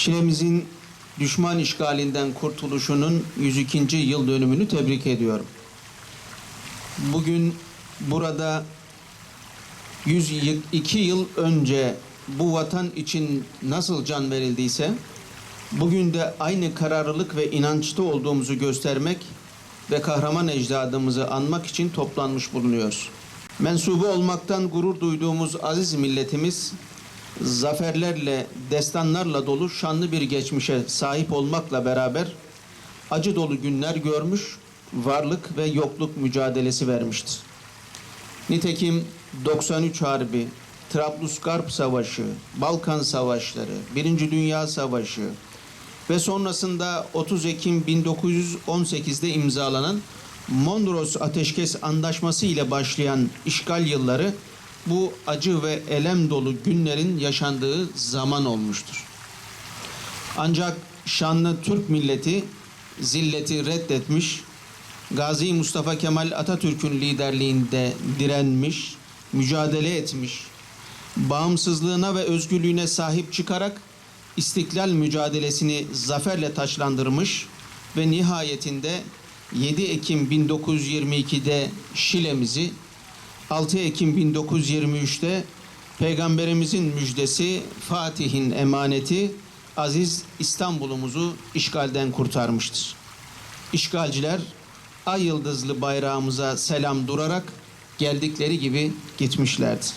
Şile'mizin düşman işgalinden kurtuluşunun 102. yıl dönümünü tebrik ediyorum. Bugün burada 102 yıl önce bu vatan için nasıl can verildiyse bugün de aynı kararlılık ve inançta olduğumuzu göstermek ve kahraman ecdadımızı anmak için toplanmış bulunuyoruz. Mensubu olmaktan gurur duyduğumuz aziz milletimiz zaferlerle, destanlarla dolu şanlı bir geçmişe sahip olmakla beraber acı dolu günler görmüş, varlık ve yokluk mücadelesi vermiştir. Nitekim 93 Harbi, Trablusgarp Savaşı, Balkan Savaşları, Birinci Dünya Savaşı ve sonrasında 30 Ekim 1918'de imzalanan Mondros Ateşkes Antlaşması ile başlayan işgal yılları bu acı ve elem dolu günlerin yaşandığı zaman olmuştur. Ancak şanlı Türk milleti zilleti reddetmiş, Gazi Mustafa Kemal Atatürk'ün liderliğinde direnmiş, mücadele etmiş, bağımsızlığına ve özgürlüğüne sahip çıkarak istiklal mücadelesini zaferle taçlandırmış ve nihayetinde 7 Ekim 1922'de Şile'mizi 6 Ekim 1923'te Peygamberimizin müjdesi Fatih'in emaneti aziz İstanbul'umuzu işgalden kurtarmıştır. İşgalciler ay yıldızlı bayrağımıza selam durarak geldikleri gibi gitmişlerdir.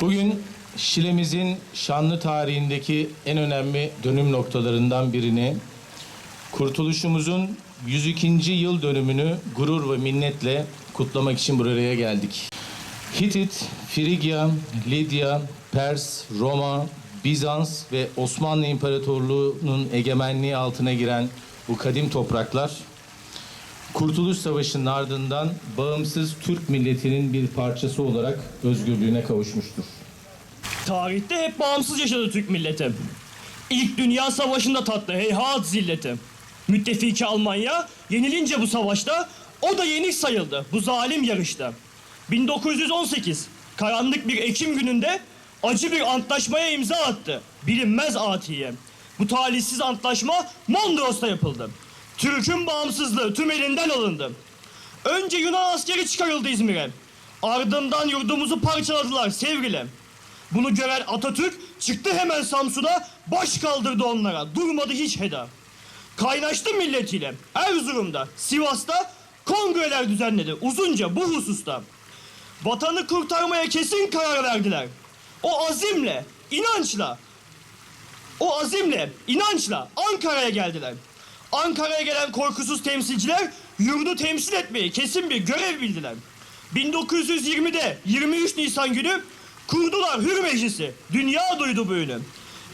Bugün Şile'mizin şanlı tarihindeki en önemli dönüm noktalarından birini, kurtuluşumuzun 102. yıl dönümünü gurur ve minnetle kutlamak için buraya geldik. Hitit, Frigya, Lidya, Pers, Roma, Bizans ve Osmanlı İmparatorluğu'nun egemenliği altına giren bu kadim topraklar, Kurtuluş Savaşı'nın ardından bağımsız Türk milletinin bir parçası olarak özgürlüğüne kavuşmuştur. Tarihte hep bağımsız yaşadı Türk milleti. İlk Dünya Savaşı'nda tattı heyhat zilleti. Müttefiki Almanya yenilince bu savaşta o da yenik sayıldı bu zalim yarışta. 1918 karanlık bir Ekim gününde acı bir antlaşmaya imza attı. Bilinmez atiye. Bu talihsiz antlaşma Mondros'ta yapıldı. Türk'ün bağımsızlığı tüm elinden alındı. Önce Yunan askeri çıkarıldı İzmir'e. Ardından yurdumuzu parçaladılar Sevril'e. Bunu gören Atatürk çıktı hemen Samsun'a baş kaldırdı onlara. Durmadı hiç heda. Kaynaştı milletiyle Erzurum'da, Sivas'ta kongreler düzenledi uzunca bu hususta. Vatanı kurtarmaya kesin karar verdiler. O azimle, inançla, o azimle, inançla Ankara'ya geldiler. Ankara'ya gelen korkusuz temsilciler yurdu temsil etmeyi kesin bir görev bildiler. 1920'de 23 Nisan günü kurdular Hür Meclisi. Dünya duydu bu ünü.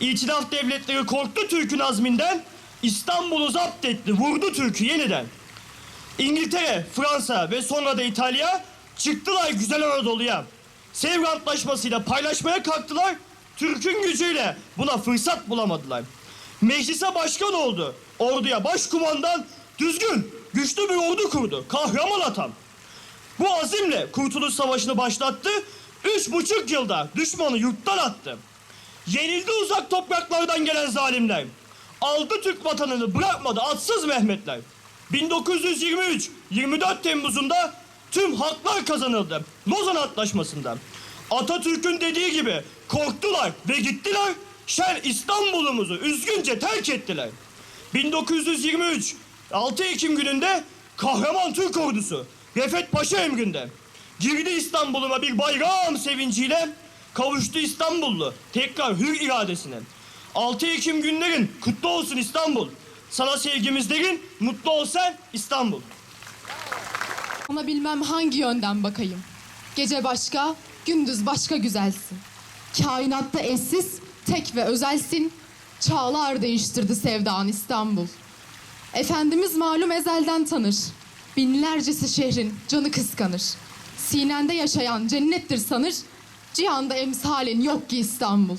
İtilaf devletleri korktu Türk'ün azminden. İstanbul'u zapt etti, vurdu Türk'ü yeniden. İngiltere, Fransa ve sonra da İtalya çıktılar güzel Anadolu'ya. Sevr Antlaşması'yla paylaşmaya kalktılar. Türk'ün gücüyle buna fırsat bulamadılar. Meclise başkan oldu. Orduya başkumandan düzgün, güçlü bir ordu kurdu. Kahraman atam. Bu azimle Kurtuluş Savaşı'nı başlattı. Üç buçuk yılda düşmanı yurttan attı. Yenildi uzak topraklardan gelen zalimler. Aldı Türk vatanını bırakmadı atsız Mehmetler. 1923 24 Temmuz'unda tüm haklar kazanıldı. Lozan Antlaşması'nda. Atatürk'ün dediği gibi korktular ve gittiler. Şen İstanbul'umuzu üzgünce terk ettiler. 1923 6 Ekim gününde kahraman Türk ordusu Refet Paşa emrinde girdi İstanbul'uma bir bayram sevinciyle kavuştu İstanbullu tekrar hür iradesine. 6 Ekim günlerin kutlu olsun İstanbul. Sana sevgimizlerin mutlu ol sen İstanbul. Ona bilmem hangi yönden bakayım. Gece başka, gündüz başka güzelsin. Kainatta eşsiz, tek ve özelsin. Çağlar değiştirdi sevdan İstanbul. Efendimiz malum ezelden tanır. Binlercesi şehrin canı kıskanır. Sinende yaşayan cennettir sanır. Cihanda emsalin yok ki İstanbul.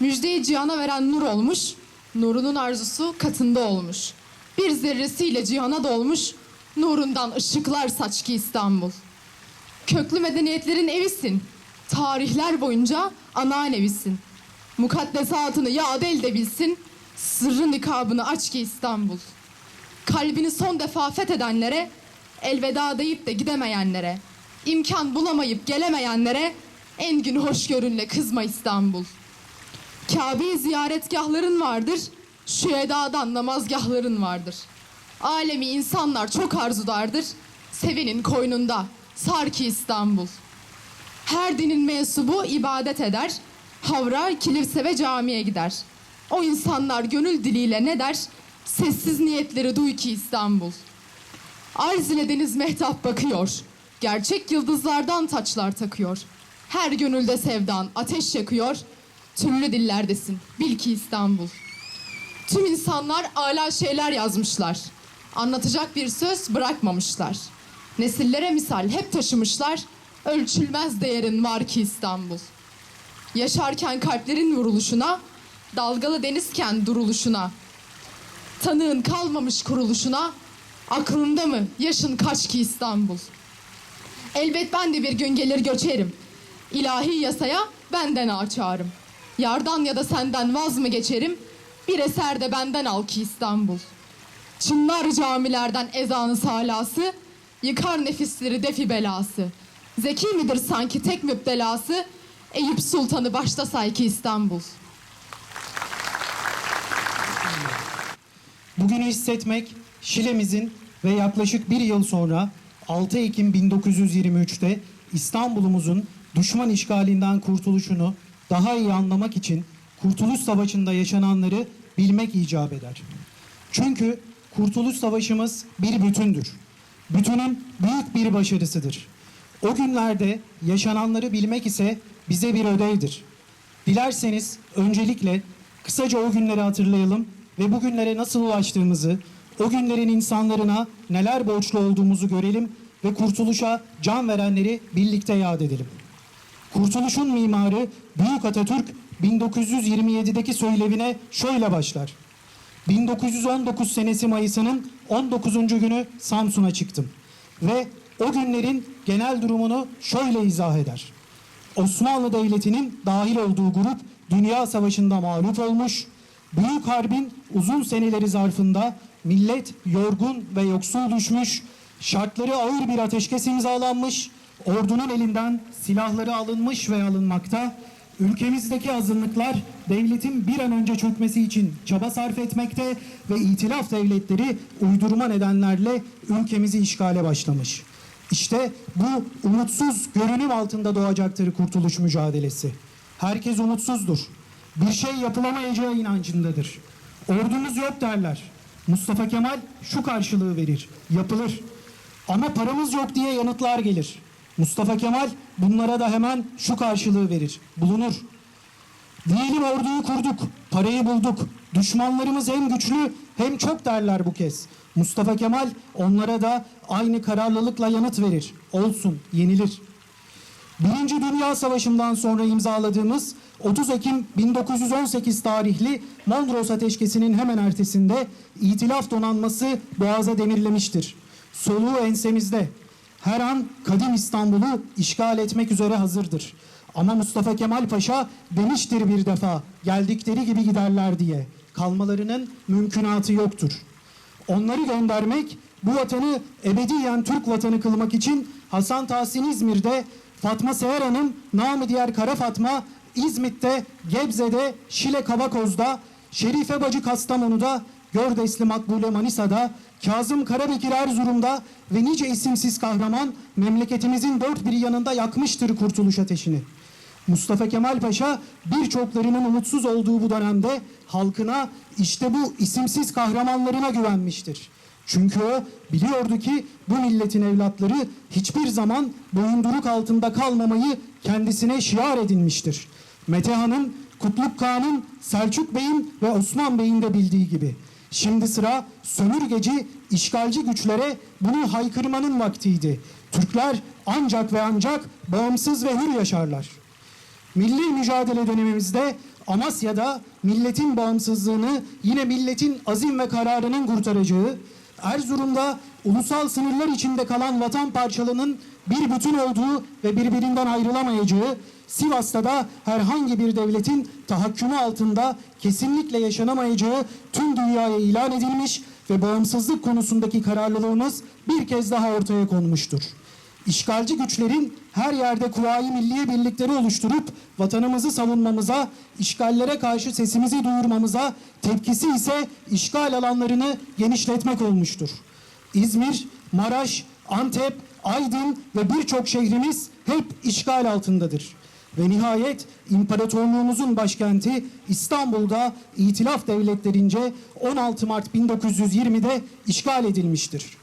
Müjdeyi cihana veren nur olmuş. Nurunun arzusu katında olmuş. Bir zerresiyle cihana dolmuş. Nurundan ışıklar saç ki İstanbul. Köklü medeniyetlerin evisin. Tarihler boyunca anaanevisin. Mukaddesatını yad elde bilsin, sırrı nikabını aç ki İstanbul. Kalbini son defa fethedenlere, elveda deyip de gidemeyenlere, imkan bulamayıp gelemeyenlere, en gün hoşgörünle kızma İstanbul. Kabe'yi ziyaretgahların vardır, şu edadan namazgahların vardır. Alemi insanlar çok arzudardır, sevenin koynunda, sar ki İstanbul. Her dinin mensubu ibadet eder, havra, kilise ve camiye gider. O insanlar gönül diliyle ne der? Sessiz niyetleri duy ki İstanbul. Arz ile deniz mehtap bakıyor. Gerçek yıldızlardan taçlar takıyor. Her gönülde sevdan ateş yakıyor. Türlü dillerdesin. Bil ki İstanbul. Tüm insanlar ala şeyler yazmışlar. Anlatacak bir söz bırakmamışlar. Nesillere misal hep taşımışlar. Ölçülmez değerin var ki İstanbul. Yaşarken kalplerin vuruluşuna, dalgalı denizken duruluşuna, tanığın kalmamış kuruluşuna, aklında mı yaşın kaç ki İstanbul? Elbet ben de bir gün gelir göçerim. İlahi yasaya benden açarım. Yardan ya da senden vaz mı geçerim? Bir eser de benden al ki İstanbul. Çınlar camilerden ezanı salası, yıkar nefisleri defi belası. Zeki midir sanki tek müptelası, Eyüp Sultan'ı başta say ki İstanbul. Bugünü hissetmek Şile'mizin ve yaklaşık bir yıl sonra 6 Ekim 1923'te İstanbul'umuzun düşman işgalinden kurtuluşunu daha iyi anlamak için Kurtuluş Savaşı'nda yaşananları bilmek icap eder. Çünkü Kurtuluş Savaşımız bir bütündür. Bütünün büyük bir başarısıdır. O günlerde yaşananları bilmek ise bize bir ödevdir. Dilerseniz öncelikle kısaca o günleri hatırlayalım ve bugünlere nasıl ulaştığımızı, o günlerin insanlarına neler borçlu olduğumuzu görelim ve kurtuluşa can verenleri birlikte yad edelim. Kurtuluşun mimarı Büyük Atatürk 1927'deki söylevine şöyle başlar. 1919 senesi Mayıs'ının 19. günü Samsun'a çıktım ve o günlerin genel durumunu şöyle izah eder. Osmanlı Devleti'nin dahil olduğu grup Dünya Savaşı'nda mağlup olmuş, Büyük Harbin uzun seneleri zarfında millet yorgun ve yoksul düşmüş, şartları ağır bir ateşkes imzalanmış, ordunun elinden silahları alınmış ve alınmakta, ülkemizdeki azınlıklar devletin bir an önce çökmesi için çaba sarf etmekte ve itilaf devletleri uydurma nedenlerle ülkemizi işgale başlamış. İşte bu umutsuz görünüm altında doğacaktır kurtuluş mücadelesi. Herkes umutsuzdur. Bir şey yapılamayacağı inancındadır. Ordumuz yok derler. Mustafa Kemal şu karşılığı verir. Yapılır. Ama paramız yok diye yanıtlar gelir. Mustafa Kemal bunlara da hemen şu karşılığı verir. Bulunur. Diyelim orduyu kurduk, parayı bulduk. Düşmanlarımız hem güçlü hem çok derler bu kez. Mustafa Kemal onlara da aynı kararlılıkla yanıt verir. Olsun, yenilir. Birinci Dünya Savaşı'ndan sonra imzaladığımız 30 Ekim 1918 tarihli Mondros Ateşkesi'nin hemen ertesinde İtilaf donanması boğaza demirlemiştir. Soluğu ensemizde. Her an kadim İstanbul'u işgal etmek üzere hazırdır. Ama Mustafa Kemal Paşa demiştir bir defa geldikleri gibi giderler diye. Kalmalarının mümkünatı yoktur. Onları göndermek bu vatanı ebediyen Türk vatanı kılmak için Hasan Tahsin İzmir'de, Fatma Seher Hanım, namı diğer Kara Fatma, İzmit'te, Gebze'de, Şile Kavakoz'da, Şerife Bacı Kastamonu'da, Gördesli Makbule Manisa'da, Kazım Karabekir Erzurum'da ve nice isimsiz kahraman memleketimizin dört bir yanında yakmıştır kurtuluş ateşini. Mustafa Kemal Paşa birçoklarının umutsuz olduğu bu dönemde halkına işte bu isimsiz kahramanlarına güvenmiştir. Çünkü o biliyordu ki bu milletin evlatları hiçbir zaman boyunduruk altında kalmamayı kendisine şiar edinmiştir. Metehan'ın, Kutluk Kağan'ın, Selçuk Bey'in ve Osman Bey'in de bildiği gibi. Şimdi sıra sömürgeci, işgalci güçlere bunu haykırmanın vaktiydi. Türkler ancak ve ancak bağımsız ve hür yaşarlar. Milli mücadele dönemimizde Amasya'da milletin bağımsızlığını yine milletin azim ve kararının kurtaracağı, Erzurum'da ulusal sınırlar içinde kalan vatan parçalarının bir bütün olduğu ve birbirinden ayrılamayacağı, Sivas'ta da herhangi bir devletin tahakkümü altında kesinlikle yaşanamayacağı tüm dünyaya ilan edilmiş ve bağımsızlık konusundaki kararlılığımız bir kez daha ortaya konmuştur. İşgalci güçlerin her yerde Kuvayi Milliye birlikleri oluşturup vatanımızı savunmamıza, işgallere karşı sesimizi duyurmamıza, tepkisi ise işgal alanlarını genişletmek olmuştur. İzmir, Maraş, Antep, Aydın ve birçok şehrimiz hep işgal altındadır. Ve nihayet imparatorluğumuzun başkenti İstanbul'da İtilaf devletlerince 16 Mart 1920'de işgal edilmiştir.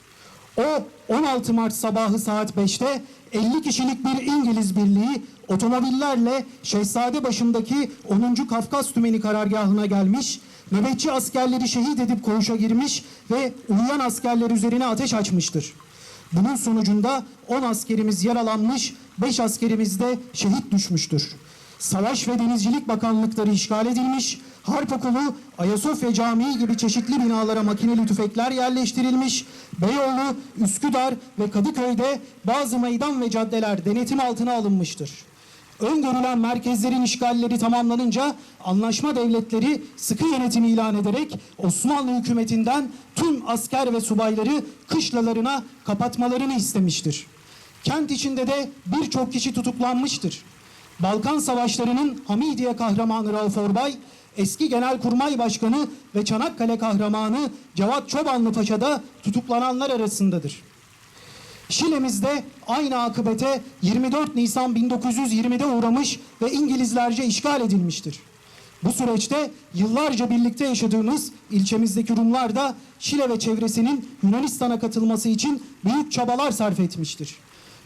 O 16 Mart sabahı saat 5'te 50 kişilik bir İngiliz birliği otomobillerle Şehzadebaşı'ndaki 10. Kafkas Tümeni karargahına gelmiş, nöbetçi askerleri şehit edip koğuşa girmiş ve uyuyan askerler üzerine ateş açmıştır. Bunun sonucunda 10 askerimiz yaralanmış, 5 askerimiz de şehit düşmüştür. Savaş ve Denizcilik Bakanlıkları işgal edilmiş, Harp Okulu, Ayasofya Camii gibi çeşitli binalara makineli tüfekler yerleştirilmiş, Beyoğlu, Üsküdar ve Kadıköy'de bazı meydan ve caddeler denetim altına alınmıştır. Öngörülen merkezlerin işgalleri tamamlanınca anlaşma devletleri sıkı yönetim ilan ederek Osmanlı hükümetinden tüm asker ve subayları kışlalarına kapatmalarını istemiştir. Kent içinde de birçok kişi tutuklanmıştır. Balkan Savaşları'nın Hamidiye kahramanı Rauf Orbay, eski Genelkurmay Başkanı ve Çanakkale kahramanı Cevat Çobanlı Paşa da tutuklananlar arasındadır. Şile'mizde aynı akıbete 24 Nisan 1920'de uğramış ve İngilizlerce işgal edilmiştir. Bu süreçte yıllarca birlikte yaşadığımız ilçemizdeki Rumlar da Şile ve çevresinin Yunanistan'a katılması için büyük çabalar sarf etmiştir.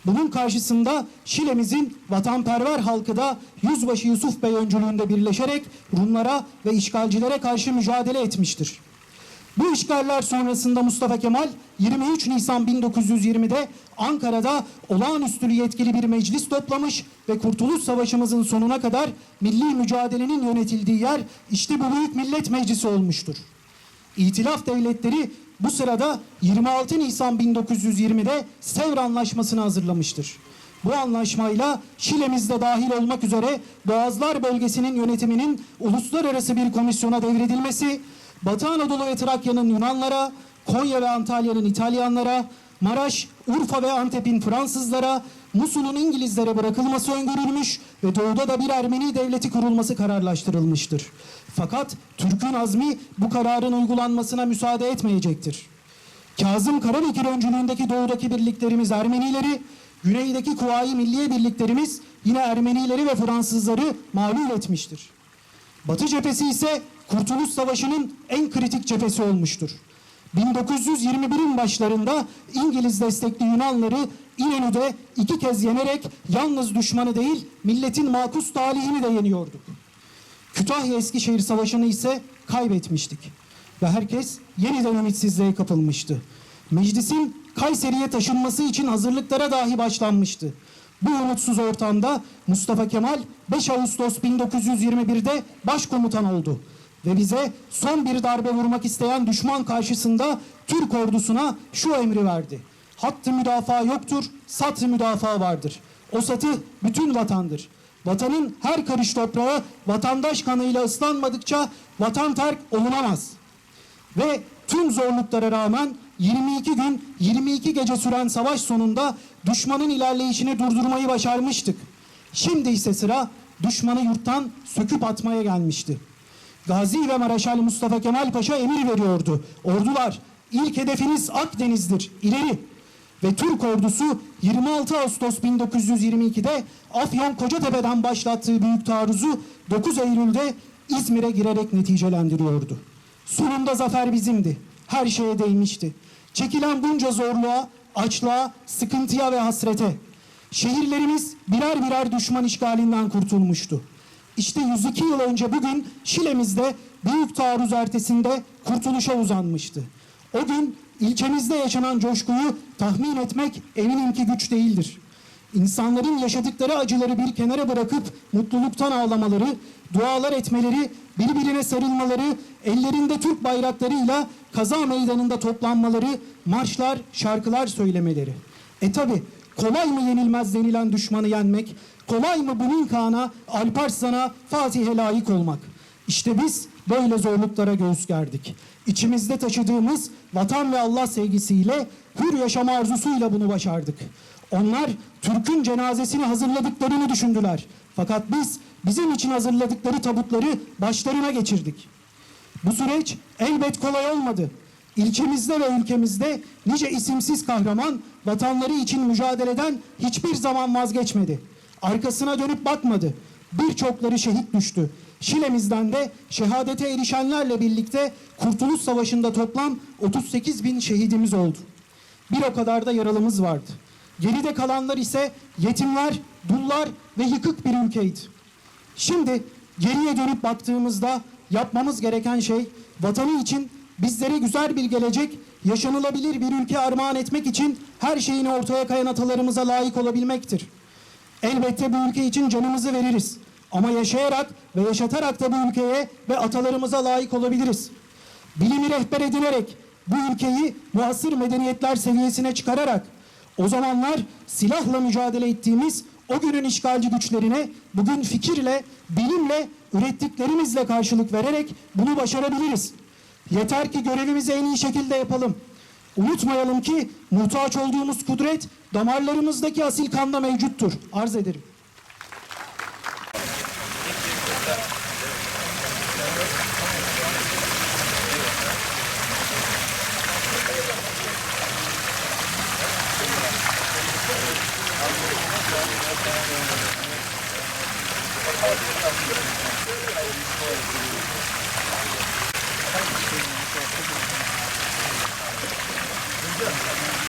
Bunun karşısında Şile'mizin vatanperver halkı da Yüzbaşı Yusuf Bey öncülüğünde birleşerek Rumlara ve işgalcilere karşı mücadele etmiştir. Bu işgaller sonrasında Mustafa Kemal 23 Nisan 1920'de Ankara'da olağanüstü yetkili bir meclis toplamış ve Kurtuluş Savaşımızın sonuna kadar milli mücadelenin yönetildiği yer işte bu Büyük Millet Meclisi olmuştur. İtilaf devletleri bu sırada 26 Nisan 1920'de Sevr Anlaşması'nı hazırlamıştır. Bu anlaşmayla Şile'mizde dahil olmak üzere Boğazlar bölgesinin yönetiminin uluslararası bir komisyona devredilmesi, Batı Anadolu ve Trakya'nın Yunanlara, Konya ve Antalya'nın İtalyanlara, Maraş, Urfa ve Antep'in Fransızlara, Musul'un İngilizlere bırakılması öngörülmüş ve doğuda da bir Ermeni devleti kurulması kararlaştırılmıştır. Fakat Türk'ün azmi bu kararın uygulanmasına müsaade etmeyecektir. Kazım Karabekir öncülüğündeki doğudaki birliklerimiz Ermenileri, güneydeki Kuvayi Milliye birliklerimiz yine Ermenileri ve Fransızları mağlup etmiştir. Batı cephesi ise Kurtuluş Savaşı'nın en kritik cephesi olmuştur. 1921'in başlarında İngiliz destekli Yunanları İnönü'de iki kez yenerek yalnız düşmanı değil milletin makus talihini de yeniyorduk. Kütahya Eskişehir Savaşı'nı ise kaybetmiştik. Ve herkes yeniden ümitsizliğe kapılmıştı. Meclisin Kayseri'ye taşınması için hazırlıklara dahi başlanmıştı. Bu umutsuz ortamda Mustafa Kemal 5 Ağustos 1921'de başkomutan oldu. Ve bize son bir darbe vurmak isteyen düşman karşısında Türk ordusuna şu emri verdi. Hattı müdafaa yoktur, satı müdafaa vardır. O satı bütün vatandır. Vatanın her karış toprağı vatandaş kanıyla ıslanmadıkça vatan terk olunamaz. Ve tüm zorluklara rağmen 22 gün 22 gece süren savaş sonunda düşmanın ilerleyişini durdurmayı başarmıştık. Şimdi ise sıra düşmanı yurttan söküp atmaya gelmişti. Gazi ve Maraşal Mustafa Kemal Paşa emir veriyordu. Ordular ilk hedefiniz Akdeniz'dir. İleri. Ve Türk ordusu 26 Ağustos 1922'de Afyon Kocatepe'den başlattığı büyük taarruzu 9 Eylül'de İzmir'e girerek neticelendiriyordu. Sonunda zafer bizimdi. Her şeye değmişti. Çekilen bunca zorluğa, açlığa, sıkıntıya ve hasrete. Şehirlerimiz birer birer düşman işgalinden kurtulmuştu. İşte 102 yıl önce bugün Şile'mizde büyük taarruz ertesinde kurtuluşa uzanmıştı. O gün ilçemizde yaşanan coşkuyu tahmin etmek eminim ki güç değildir. insanların yaşadıkları acıları bir kenara bırakıp mutluluktan ağlamaları, dualar etmeleri, birbirine sarılmaları, ellerinde Türk bayraklarıyla kaza meydanında toplanmaları, marşlar, şarkılar söylemeleri. E tabi kolay mı yenilmez denilen düşmanı yenmek, kolay mı bunun kana, Alparslan'a, Fatih'e layık olmak? İşte biz böyle zorluklara göğüs gerdik. İçimizde taşıdığımız vatan ve Allah sevgisiyle, hür yaşam arzusuyla bunu başardık. Onlar Türk'ün cenazesini hazırladıklarını düşündüler. Fakat biz bizim için hazırladıkları tabutları başlarına geçirdik. Bu süreç elbet kolay olmadı. İlçemizde ve ülkemizde nice isimsiz kahraman vatanları için mücadeleden hiçbir zaman vazgeçmedi. Arkasına dönüp bakmadı. Birçokları şehit düştü. Şile'mizden de şehadete erişenlerle birlikte Kurtuluş Savaşı'nda toplam 38 bin şehidimiz oldu. Bir o kadar da yaralımız vardı. Geride kalanlar ise yetimler, dullar ve yıkık bir ülkeydi. Şimdi geriye dönüp baktığımızda yapmamız gereken şey vatanı için bizlere güzel bir gelecek, yaşanılabilir bir ülke armağan etmek için her şeyini ortaya koyan atalarımıza layık olabilmektir. Elbette bu ülke için canımızı veririz. Ama yaşayarak ve yaşatarak da bu ülkeye ve atalarımıza layık olabiliriz. Bilimi rehber edinerek bu ülkeyi muasır medeniyetler seviyesine çıkararak o zamanlar silahla mücadele ettiğimiz o günün işgalci güçlerine bugün fikirle, bilimle, ürettiklerimizle karşılık vererek bunu başarabiliriz. Yeter ki görevimizi en iyi şekilde yapalım. Unutmayalım ki muhtaç olduğumuz kudret damarlarımızdaki asil kanda mevcuttur. Arz ederim.